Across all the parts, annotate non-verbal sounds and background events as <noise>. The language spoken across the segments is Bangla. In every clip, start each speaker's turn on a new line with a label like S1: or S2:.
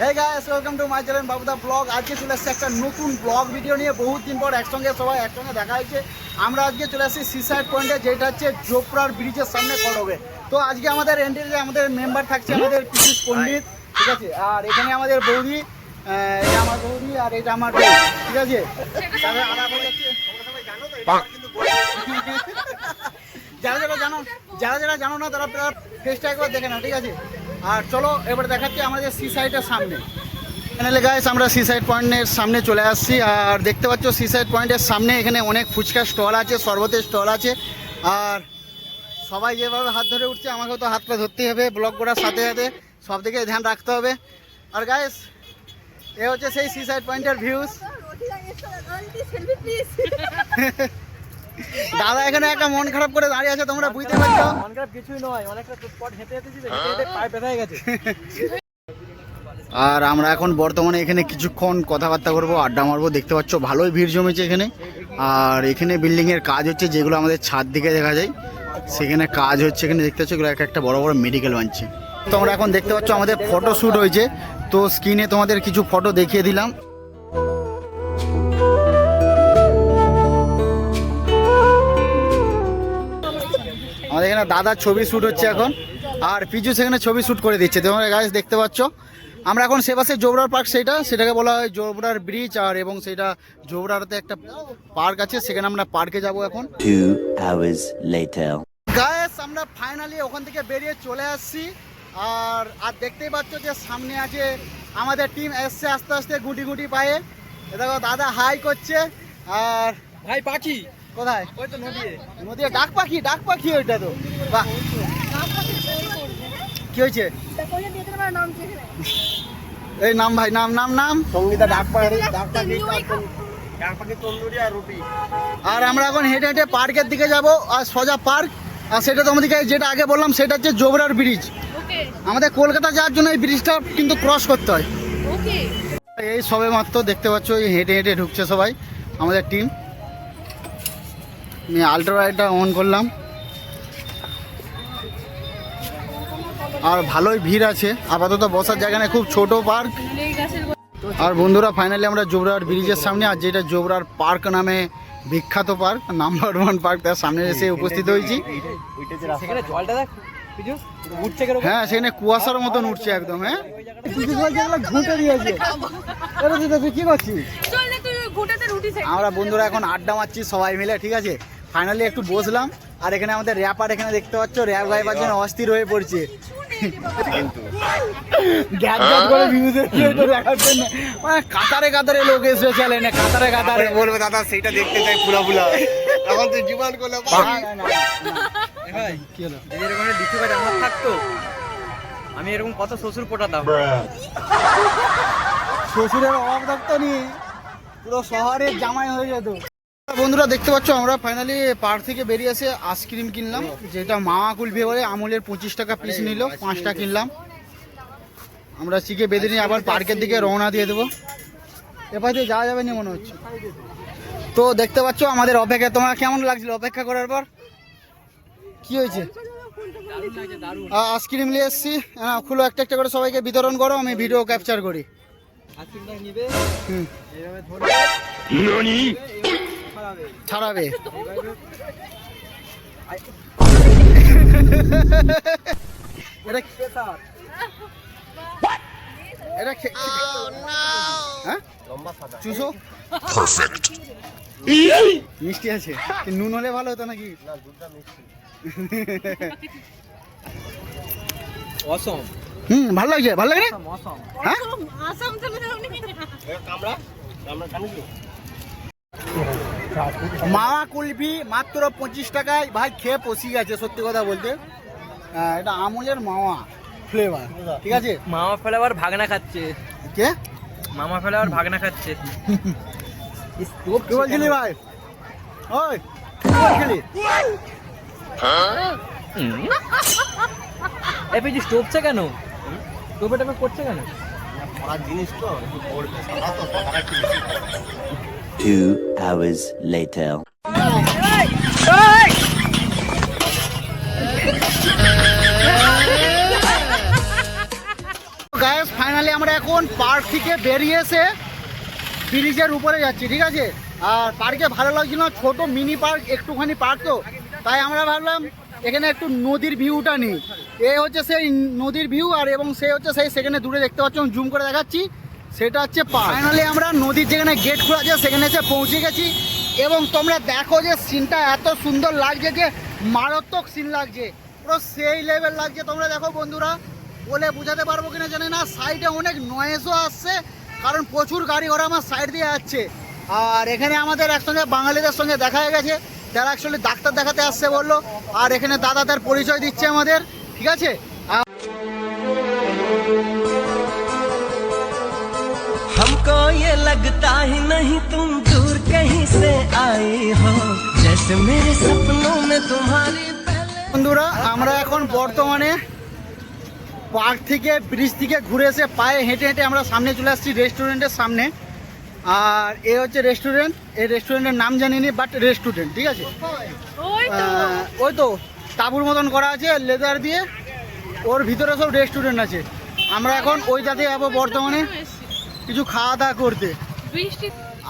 S1: Hey guys welcome to my channel Babuda vlog আজকে চলে আসছে একটা নতুন ব্লগ ভিডিও নিয়ে। বহুত দিন পর একসঙ্গে, সবাই একসঙ্গে দেখা হয়েছে। আমরা আজকে চলে আসছি সিসাইড পয়েন্টে যেটা হচ্ছে জোপড়ার ব্রিজের সামনে করবে তো আজকে আমাদের এন্ট্রিতে আমাদের মেম্বার থাকছে আমাদের পিসিস পণ্ডিত, ঠিক আছে? আর এখানে আমাদের বৌদি এটা আমার বৌদি আর এটা আমার ঠিক আছে? হয়ে। যারা যারা জানো, যারা যারা জানো না, তারা ফেসটা একবার দেখে নাও, ঠিক আছে? আর চলো এবার দেখাচ্ছি আমাদের সি সাইডের সামনে। এখানে গাইস আমরা সি সাইড পয়েন্টের সামনে চলে আসছি। আর দেখতে পাচ্ছ সি সাইড পয়েন্টের সামনে এখানে অনেক ফুচকা স্টল আছে শরবতের স্টল আছে। আর সবাই যেভাবে হাত ধরে উঠছে আমাকেও তো হাত পা ধরতেই হবে ব্লক করার সাথে সাথে সব দিকে ধ্যান রাখতে হবে। আর গাইস এ হচ্ছে সেই সি সাইড পয়েন্টের ভিউজ <laughs> দাদা এখানে একটা মন খারাপ করে দাঁড়িয়ে আছে তোমরা বুঝতে পারছ?
S2: মনখারাপ কিছুই নয় অনেকটা স্পট হেঁটে হেঁটেছি হেঁটে পায়ে ব্যথা হয়ে গেছে।
S1: আর আমরা এখন বর্তমানে এখানে কিছুক্ষণ কথাবার্তা করব আড্ডা মারবো দেখতে পাচ্ছ ভালোই ভিড় জমেছে এখানে। আর এখানে বিল্ডিং এর কাজ হচ্ছে যেগুলো আমাদের ছাদ দিকে দেখা যায় সেখানে কাজ হচ্ছে এখানে দেখতে পাচ্ছ এগুলো একটা একটা বড় বড় মেডিকেল বানছে। তোমরা এখন দেখতে পাচ্ছ আমাদের ফটো শ্যুট হয়েছে তো স্ক্রিনে তোমাদের কিছু ফটো দেখিয়ে দিলাম। আমাদের এখানে দাদার ছবি শ্যুট হচ্ছে এখন। আর পিজু সেখানে ছবি শ্যুট করে দিচ্ছে। তোমরা গাছ দেখতে পাচ্ছ। আমরা এখন সে পাশে জোবরার পার্ক সেটা সেটাকে বলা হয় জোবরার ব্রিজ আর এবং সেটা জোবরাতে একটা পার্ক আছে সেখানে আমরা পার্কে যাব এখন। গায়েস আমরা ফাইনালি ওখান থেকে বেরিয়ে চলে আসছি। আর আর দেখতেই পাচ্ছ যে সামনে আছে আমাদের টিম এসছে আস্তে আস্তে গুটি গুটি পায়ে। এ দেখো দাদা হাই করছে। আর
S2: ভাই পাখি।
S1: কোথায়?
S2: ওই তো নদী
S1: ডাক পাখি ডাক পাখি ওইটা তো। বাহ। কি হয়েছে? এই নাম ভাই নাম নাম নাম।
S2: সঙ্গীতা ডাক পাখি ডাক
S1: পাখি,
S2: ডাক পাখি তন্দুরি আর
S1: আমরা এখন হেঁটে হেঁটে পার্কের দিকে যাব আর সোজা পার্ক। আর সেটা তোমাদেরকে যেটা আগে বললাম সেটা হচ্ছে জোবরার ব্রিজ। আমাদের কলকাতা যাওয়ার জন্য এই ব্রিজটা কিন্তু ক্রস করতে হয়। এই সবে মাত্র দেখতে পাচ্ছ এই হেঁটে হেঁটে ঢুকছে সবাই আমাদের টিম আমি আল্ট্রাভাইটটা অন করলাম। আর ভালোই ভিড় আছে। আপাতত বসার জায়গা নেই খুব ছোট পার্ক আর বন্ধুরা ফাইনালি আমরা জোবরার ব্রিজের সামনে আর যেটা জোবরার পার্ক নামে বিখ্যাত পার্ক নাম্বার ওয়ান পার্ক তার সামনে এসে উপস্থিত হয়েছি। হ্যাঁ সেখানে কুয়াশার মতন উঠছে একদম হ্যাঁ। কি করছিস? আমরা বন্ধুরা এখন আড্ডা মারছি সবাই মিলে ঠিক আছে? ফাইনালি একটু বসলাম আর এখানে আমাদের র্যাপার এখানে দেখতে পাচ্ছ র্যাপ গাইবার জন্য অস্থির হয়ে পড়ছে। মানে কাতারে কাতারে লোক এসে চলে না কাতারে কাতারে।
S2: বলবে দাদা সেইটা দেখতে চাই ফুলা ফুলা। এখন তুই জীবন করলে
S1: কি হলো?
S2: এরকম ডিসি ভাই আমার থাকতো আমি এরকম কত শ্বশুর পোটাতাম।
S1: শ্বশুরের অভাব থাকতো নি। পুরো শহরের জামাই হয়ে যেত। বন্ধুরা দেখতে পাচ্ছ আমরা ফাইনালি পার্ক থেকে বেরিয়ে এসে আইসক্রিম কিনলাম যেটা মামা কুলফি বলে আমুলের পঁচিশ টাকা পিস নিল পাঁচটা কিনলাম। আমরা শিখে বেঁধে নিয়ে আবার পার্কের দিকে রওনা দিয়ে দেবো। এবার দিয়ে যাওয়া যাবে না মনে হচ্ছে। তো দেখতে পাচ্ছ আমাদের অপেক্ষা তোমার কেমন লাগছিল অপেক্ষা করার পর? কি হয়েছে? আইসক্রিম নিয়ে এসছি। হ্যাঁ খুলো একটা একটা করে সবাইকে বিতরণ করো আমি ভিডিও ক্যাপচার করি।
S2: আইসক্রিমটা নিবে
S1: হুম।
S2: এইভাবে ধরবে ছাড়াবে
S1: ছাড়াবে। <laughs> এটা
S2: স্পেশাল
S1: এটা হ্যাঁ?
S2: লম্বা সাদা
S1: চুষো মিষ্টি আছে। কি নুন হলে ভালো হতো নাকি?
S2: না দুধটা মিষ্টি। <laughs> অসম
S1: হুম ভালো লাগছে ভালো লাগে না? হ্যাঁ? মামা কুলফি মাত্র পঁচিশ টাকায়। ভাই খেয়ে পচি গেছে সত্যি কথা বলতে। এটা আমুলের মামা ফ্লেভার ঠিক আছে?
S2: মামা ফ্লেভার ভাগনা খাচ্ছে।
S1: কে?
S2: মামা ফ্লেভার ভাগনা খাচ্ছে।
S1: কি বলছিলি ভাই? ওই বলছিলি?
S2: এ পিজি স্টোভছে কেন? টাকা করছে কেন?
S3: Two hours later.
S1: Guys finally আমরা এখন পার্ক থেকে বেরিয়ে এসে ব্রিজের উপরে যাচ্ছি ঠিক আছে? আর পার্কে ভালো লাগছিল না ছোট মিনি পার্ক একটুখানি পার্ক তো। তাই আমরা ভাবলাম এখানে একটু নদীর ভিউটা নেই। এ হচ্ছে সেই নদীর ভিউ আর এবং সে হচ্ছে সেই সেখানে দূরে দেখতে পাচ্ছ জুম করে দেখাচ্ছি। সেটা হচ্ছে ফাইনালি আমরা নদীর যেখানে গেট খোলা আছে, সেখানে এসে পৌঁছে গেছি। এবং তোমরা দেখো যে সিনটা এত সুন্দর লাগছে যে মারাত্মক সিন লাগছে। পুরো সেই লেভেল লাগছে। তোমরা দেখো বন্ধুরা, বলে বোঝাতে পারব কিনা জানি না। সাইডে অনেক নয়েজও আসছে, কারণ প্রচুর গাড়ি ঘোড়া আমার সাইড দিয়ে যাচ্ছে। আর এখানে আমাদের একসঙ্গে বাঙালিদের সঙ্গে দেখা হয়ে গেছে। যারা অ্যাকচুয়ালি ডাক্তার দেখাতে আসছে বললো আর এখানে দাদা তার পরিচয় দিচ্ছে আমাদের ঠিক আছে আর
S4: हमको ये लगता ही नहीं तुम दूर कहीं से आई हो जैसे मेरे सपनों में तुम्हारी पहले
S1: বন্ধুরা আমরা এখন বর্তমানে পার্ক থেকে ব্রিজ থেকে ঘুরে এসে পায়ে হেঁটে হেঁটে আমরা সামনে চলে আসছি রেস্টুরেন্টের সামনে আর এ হচ্ছে রেস্টুরেন্ট এই রেস্টুরেন্টের নাম জানিনি বাট রেস্টুরেন্ট ঠিক আছে?
S5: ওই তো।
S1: তাঁবুর মতন করা আছে লেদার দিয়ে। ওর ভিতরে সব রেস্টুরেন্ট আছে। আমরা এখন ওই যাতে যাব বর্তমানে। কিছু খাওয়া দাওয়া করতে।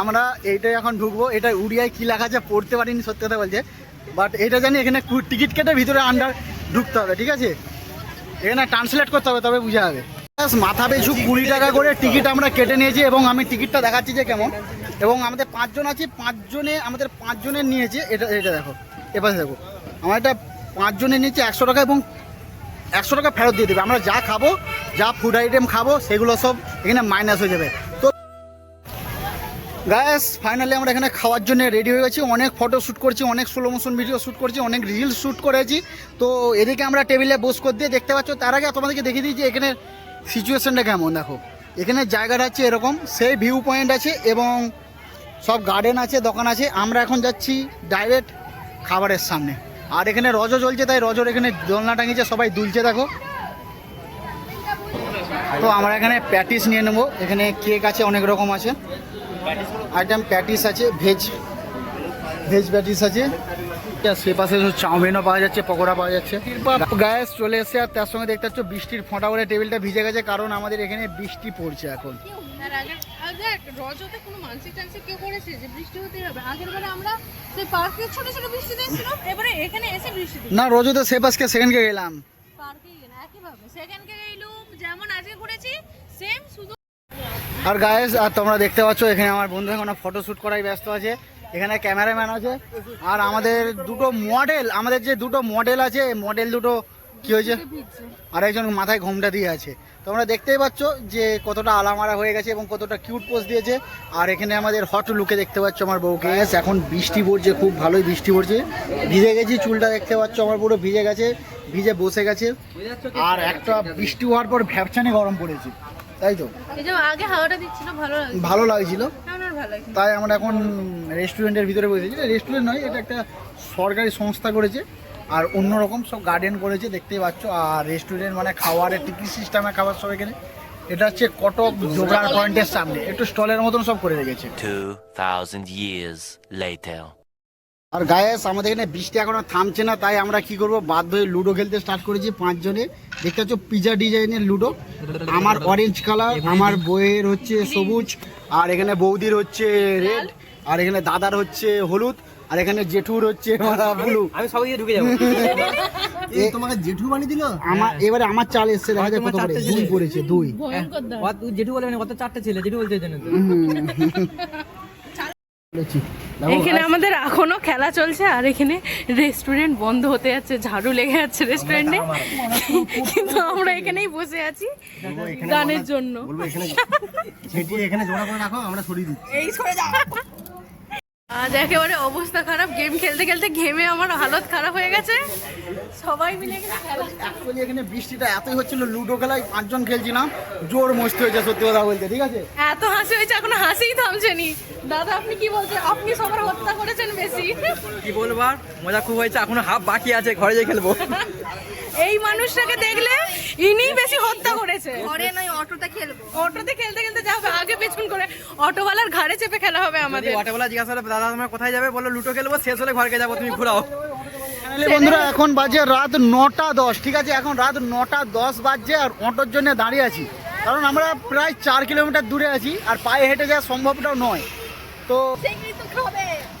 S1: আমরা এইটাই এখন ঢুকবো। এটা উড়িয়ায় কী লেখা আছে পড়তে পারিনি সত্যি কথা বলছে বাট এটা জানি এখানে টিকিট কেটে ভিতরে আন্ডার ঢুকতে হবে ঠিক আছে? এখানে ট্রান্সলেট করতে হবে তবে বোঝা যাবে। মাথা পিছু কুড়ি টাকা করে টিকিট আমরা কেটে নিয়েছি এবং আমি টিকিটটা দেখাচ্ছি যে কেমন। এবং আমাদের পাঁচজন আছি, পাঁচজনে, আমাদের পাঁচজনের নিয়েছে, এটা এটা দেখো, এপাশে দেখো। আমার এটা পাঁচজনে নিয়েছে একশো টাকা এবং একশো টাকা ফেরত দিয়ে দেবে। আমরা যা খাব, যা ফুড আইটেম খাব, সেগুলো সব এখানে মাইনাস হয়ে যাবে। তো গ্যাস ফাইনালি আমরা এখানে খাওয়ার জন্য রেডি হয়ে গেছি। অনেক ফটো শ্যুট করছি, অনেক স্লো মোশন ভিডিও শ্যুট করছি, অনেক রিলস শ্যুট করেছি। তো এদিকে আমরা টেবিলে বস করে দিয়ে দেখতে পাচ্ছ, তার আগে তোমাদেরকে দেখিয়ে দিই যে এখানে সিচুয়েশনটা কেমন? দেখো, এখানে জায়গাটা হচ্ছে এরকম, সেই ভিউ পয়েন্ট আছে এবং সব গার্ডেন আছে, দোকান আছে। আমরা এখন যাচ্ছি ডাইরেক্ট খাবারের সামনে। আর এখানে রজও চলছে তাই রজর এখানে দোলনা টাঙিয়েছে, সবাই দুলছে, দেখো। তো আমরা এখানে প্যাটিস নিয়ে নেব। এখানে কেক আছে, অনেক রকম আছে। আইটেম প্যাটিস আছে ভেজ ভেজ প্যাটিস আছে। সে পাশে চাউমিনও পাওয়া যাচ্ছে পকোড়া পাওয়া যাচ্ছে। গ্যাস চলে এসে আর তার সঙ্গে দেখতে পাচ্ছ বৃষ্টির ফোঁটা করে টেবিলটা ভিজে গেছে কারণ আমাদের এখানে বৃষ্টি পড়ছে এখন।
S5: আর আগে আগে রজতে কোনো মানসিক টানসিক কেউ করেছে যে বৃষ্টি হতেই হবে? আগের বারে আমরা সেই পার্কে ছোট ছোট বৃষ্টি দেখছিলাম এবারে এখানে এসে বৃষ্টি দেখছি
S1: না রোজও তো সে পাশকে সেকেন্ডকে গেলাম। আর গায়েস আর তোমরা দেখতে পাচ্ছ এখানে আমার বন্ধু এখন ফটো শ্যুট করাই ব্যস্ত আছে। এখানে ক্যামেরাম্যান আছে। আর আমাদের দুটো মডেল আমাদের যে দুটো মডেল আছে মডেল দুটো কি হয়েছে? আর একজন মাথায় ঘোমটা দিয়ে আছে। তোমরা দেখতেই পাচ্ছ যে কতটা আলামারা হয়ে গেছে এবং কতটা কিউট পোজ দিয়েছে। আর এখানে আমাদের হট লুকে দেখতে পাচ্ছ আমার বউকে। এখন বৃষ্টি পড়ছে খুব ভালোই বৃষ্টি পড়ছে। ভিজে গেছি চুলটা দেখতে পাচ্ছ আমার পুরো ভিজে গেছে ভিজে বসে গেছে। আর একটা বৃষ্টি হওয়ার পর ভ্যাপচানে গরম পড়েছে তাই তো?
S5: আগে হাওয়াটা দিচ্ছিল ভালো
S1: ভালো লাগছিল। তাই আমরা এখন রেস্টুরেন্টের ভিতরে বসেছি। রেস্টুরেন্ট নয় এটা একটা সরকারি সংস্থা করেছে আর অন্যরকম সব গার্ডেন করেছে দেখতেই পাচ্ছ। আর রেস্টুরেন্ট মানে খাওয়ারের টিকিট সিস্টেমে খাবার সব এখানে। এটা হচ্ছে কটক জোগাড় পয়েন্টের সামনে। একটু স্টলের মতন সব করে রেখেছে।
S3: 2,000 years later.
S1: আর গায়েস আমাদের এখানে বৃষ্টি এখনও থামছে না তাই আমরা কি করব? বাধ্য হয়ে লুডো খেলতে স্টার্ট করেছি পাঁচজনে। দেখতে পাচ্ছ পিজা ডিজাইনের লুডো। আমার অরেঞ্জ কালার আমার বইয়ের হচ্ছে সবুজ আর এখানে বৌদির হচ্ছে রেড আর এখানে দাদার হচ্ছে হলুদ আর এখানে জেঠুর হচ্ছে ব্লু
S4: আমি সবাই ঢুকে যাব।
S1: তোমাকে জেঠু বানিয়ে দিল? আমার এবারে আমার চাল এসছে দেখা যায় কত করে। দুই পড়েছে দুই।
S4: জেঠু বলে কত চারটে ছেলে জেঠু বলেছি।
S5: এখানে আমাদের এখনও খেলা চলছে আর এখানে রেস্টুরেন্ট বন্ধ হতে যাচ্ছে ঝাড়ু লেগে যাচ্ছে রেস্টুরেন্টে কিন্তু আমরা এখানেই বসে আছি গানের জন্য।
S1: এখানে জোড়া করে রাখো আমরা সরিয়ে দিচ্ছি।
S5: আজ একেবারে অবস্থা খারাপ। গেম খেলতে খেলতে ঘেমে আমার হালত খারাপ হয়ে গেছে। সবাই মিলে এখানে
S1: অ্যাকচুয়ালি এখানে বৃষ্টিটা এতই হচ্ছিল লুডো খেলায় পাঁচজন খেলছিলাম জোর মস্তি হয়েছে সত্যি কথা বলতে ঠিক আছে?
S5: এত হাসি হয়েছে এখনও হাসিই থামছেনি দাদা আপনি কি বলছেন? আপনি সবার হত্যা করেছেন বেশি।
S4: কি বলব আর? মজা খুব হয়েছে এখনও হাফ বাকি আছে ঘরে যেয়ে খেলব। <laughs>
S5: এই মানুষটাকে দেখলে ইনি বেশি হত্যা করেছে।
S6: ঘরে নয় অটোতে খেলব।
S5: অটোতে খেলতে খেলতে যাবে আগে পেছন করে। অটোওয়ালার ঘাড়ে চেপে খেলা হবে আমাদের।
S4: অটোবেলা জিজ্ঞাসা করলে দাদা তোমার কোথায় যাবে? বলো লুটো খেলব শেষ হলে ঘরকে যাব তুমি ঘুরাও।
S1: বন্ধুরা এখন বাজে রাত নটা দশ ঠিক আছে? এখন রাত নটা দশ বাজছে আর অটোর জন্য দাঁড়িয়ে আছি। কারণ আমরা প্রায় চার কিলোমিটার দূরে আছি আর পায়ে হেঁটে যাওয়া সম্ভবটাও নয়। তো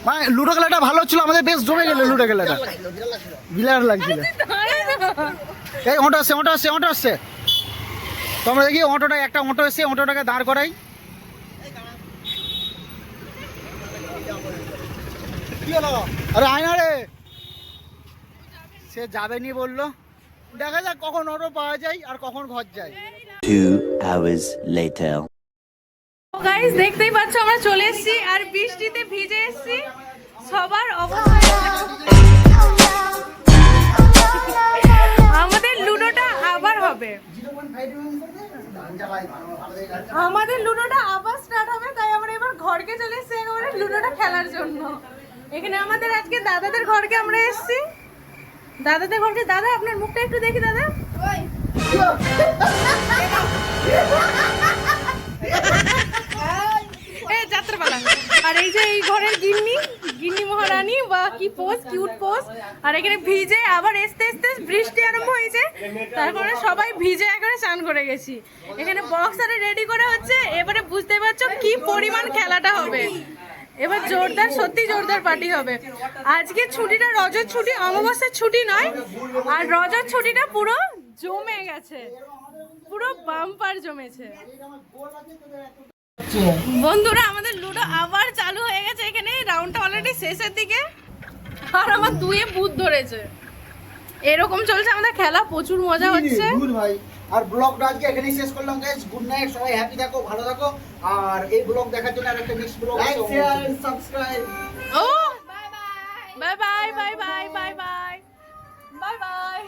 S1: মানে লুডো খেলাটা ভালো ছিল আমাদের বেশ জমে গেল লুডো খেলাটা। বিলার লাগছিল। এই অটো আসছে অটো আসছে অটো আসছে তো আমরা দেখি অটোটা একটা অটো এসে অটোটাকে দাঁড় করাই আরে আয় না রে সে যাবে নি বলল দেখা যাক কখন অটো পাওয়া যায় আর কখন ঘর যায়
S3: Two hours later.
S5: গাইস দেখতেই পাচ্ছ আমরা চলে এসেছি আর বৃষ্টিতে ভিজে এসেছি সবার অবস্থা আমাদের লুডোটা আবার হবে। আমাদের লুডোটা আবার স্টার্ট হবে, তাই আমরা এবার ঘরকে চলে এসেছি একেবারে লুডোটা খেলার জন্য। এখানে আমাদের আজকে দাদাদের ঘরকে আমরা এসেছি। দাদাদের ঘরকে, দাদা, আপনার মুখটা একটু দেখি, দাদা। এ যাত্রাপালা। আর এই যে এই ঘরের গিন্নি গিন্নি মহারানী, বা কি পোস্ট, কিউট পোস্ট। আর এখানে ভিজে আবার এসতে এসতে বৃষ্টি আরম্ভ হয়েছে। তারপরে সবাই ভিজে একেবারে স্নান করে গেছি। এখানে বক্স আরে রেডি করা হচ্ছে। এবারে বুঝতে পারছ কি পরিমাণ খেলাটা হবে। এবার জোরদার, সত্যি জোরদার পার্টি হবে। আজকে ছুটিটা রজত ছুটি, অমাবস্যার ছুটি নয়। আর রজত ছুটিটা পুরো জমে গেছে। পুরো বাম্পার জমেছে। বন্ধুরা, আমাদের লুডো আবার চালু হয়ে গেছে এখানে রাউন্ডটা অলরেডি শেষের দিকে? আর আমার দুয়ে বুথ ধরেছে। এরকম চলছে আমাদের খেলা প্রচুর মজা হচ্ছে।
S1: ভাই। আর ব্লগটা আজকে এখানেই শেষ করলাম গাইস গুড নাইট সবাই হ্যাপি থাকো ভালো থাকো। আর এই ব্লগ দেখার জন্য আরেকটা next vlog like share subscribe
S5: ও bye bye bye bye bye bye bye bye bye bye